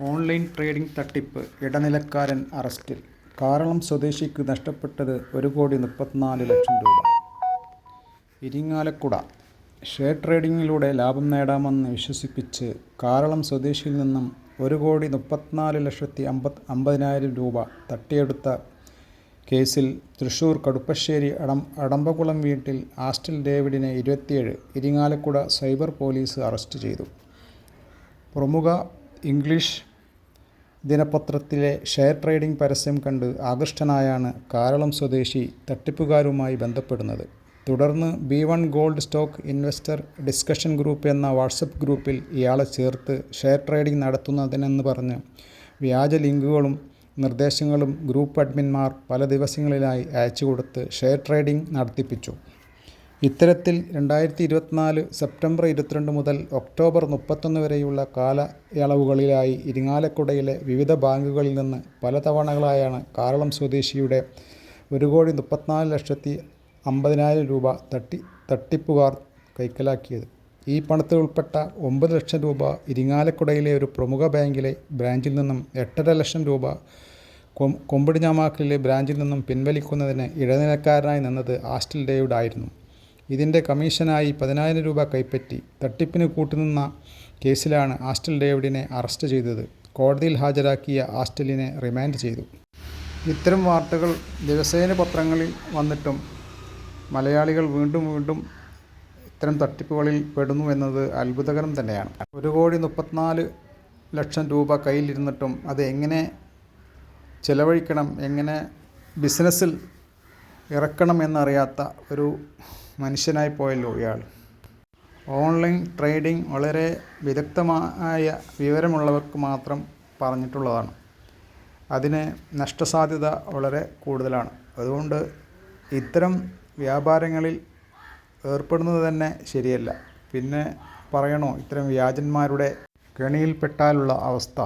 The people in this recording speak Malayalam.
ഓൺലൈൻ ട്രേഡിംഗ് തട്ടിപ്പ് ഇടനിലക്കാരൻ അറസ്റ്റിൽ. കാറളം സ്വദേശിക്ക് നഷ്ടപ്പെട്ടത് ഒരു കോടി മുപ്പത്തിനാല് ലക്ഷം രൂപ. ഇരിങ്ങാലക്കുട. ഷെയർ ട്രേഡിങ്ങിലൂടെ ലാഭം നേടാമെന്ന് വിശ്വസിപ്പിച്ച് കാരളം സ്വദേശിയിൽ നിന്നും ഒരു കോടി മുപ്പത്തിനാല് ലക്ഷത്തി അമ്പത് അമ്പതിനായിരം രൂപ തട്ടിയെടുത്ത കേസിൽ തൃശൂർ കടുപ്പശ്ശേരി അടം അടമ്പകുളം വീട്ടിൽ ആസ്റ്റൽ ഡേവിഡിനെ ഇരുപത്തിയേഴ് ഇരിങ്ങാലക്കുട സൈബർ പോലീസ് അറസ്റ്റ് ചെയ്തു. പ്രമുഖ ഇംഗ്ലീഷ് ദിനപത്രത്തിലെ ഷെയർ ട്രേഡിംഗ് പരസ്യം കണ്ട് ആകൃഷ്ടനായാണ് കാരളം സ്വദേശി തട്ടിപ്പുകാരുമായി ബന്ധപ്പെടുന്നത്. തുടർന്ന് B one gold stock investor discussion group എന്ന വാട്സപ്പ് ഗ്രൂപ്പിൽ ഇയാളെ ചേർത്ത് ഷെയർ ട്രേഡിംഗ് നടത്തുന്നതിനെന്ന് പറഞ്ഞ് വ്യാജ ലിങ്കുകളും നിർദ്ദേശങ്ങളും ഗ്രൂപ്പ് അഡ്മിന്മാർ പല ദിവസങ്ങളിലായി അയച്ചു കൊടുത്ത് ഷെയർ ട്രേഡിംഗ് നടത്തിപ്പിച്ചു. ഇത്തരത്തിൽ രണ്ടായിരത്തി ഇരുപത്തിനാല് സെപ്റ്റംബർ ഇരുപത്തിരണ്ട് മുതൽ ഒക്ടോബർ മുപ്പത്തൊന്ന് വരെയുള്ള കാലയളവുകളിലായി ഇരിങ്ങാലക്കുടയിലെ വിവിധ ബാങ്കുകളിൽ നിന്ന് പല തവണകളായാണ് കാരളം സ്വദേശിയുടെ ഒരു കോടി മുപ്പത്തിനാല് ലക്ഷത്തി അമ്പതിനായിരം രൂപ തട്ടി തട്ടിപ്പുകാർ കൈക്കലാക്കിയത്. ഈ പണത്തിൽ ഉൾപ്പെട്ട ഒമ്പത് ലക്ഷം രൂപ ഇരിങ്ങാലക്കുടയിലെ ഒരു പ്രമുഖ ബാങ്കിലെ ബ്രാഞ്ചിൽ നിന്നും എട്ടര ലക്ഷം രൂപ കൊമ്പടിഞ്ഞാമാക്കലിലെ ബ്രാഞ്ചിൽ നിന്നും പിൻവലിക്കുന്നതിന് ഇടനിലക്കാരനായി നിന്നത് ആസ്റ്റിൽ ഡേവിഡ് ആയിരുന്നു ഇതിന്റെ കമ്മീഷനായി പതിനായിരം രൂപ കൈപ്പറ്റി തട്ടിപ്പിന് കൂട്ടുനിന്ന കേസിലാണ് ആസ്റ്റൽ ഡേവിഡിനെ അറസ്റ്റ് ചെയ്തത്. കോടതിയിൽ ഹാജരാക്കിയ ആസ്റ്റലിനെ റിമാൻഡ് ചെയ്തു. ഇത്തരം വാർത്തകൾ ദിവസേന പത്രങ്ങളിൽ വന്നിട്ടും മലയാളികൾ വീണ്ടും വീണ്ടും ഇത്തരം തട്ടിപ്പുകളിൽ പെടുന്നു എന്നത് അത്ഭുതകരം തന്നെയാണ്. ഒരു കോടി മുപ്പത്തിനാല് ലക്ഷം രൂപ കയ്യിലിരുന്നിട്ടും അത് എങ്ങനെ ചിലവഴിക്കണം എങ്ങനെ ബിസിനസ്സിൽ ഇറക്കണം എന്നറിയാത്ത ഒരു മനുഷ്യനായി പോയല്ലോ ഇയാൾ. ഓൺലൈൻ ട്രേഡിംഗ് വളരെ വിദഗ്ധമായ വിവരമുള്ളവർക്ക് മാത്രം പറഞ്ഞിട്ടുള്ളതാണ്. അതിന് നഷ്ടസാധ്യത വളരെ കൂടുതലാണ്. അതുകൊണ്ട് ഇത്തരം വ്യാപാരങ്ങളിൽ ഏർപ്പെടുന്നത് തന്നെ ശരിയല്ല. പിന്നെ പറയണോ ഇത്തരം വ്യാജന്മാരുടെ കെണിയിൽപ്പെട്ടാലുള്ള അവസ്ഥ?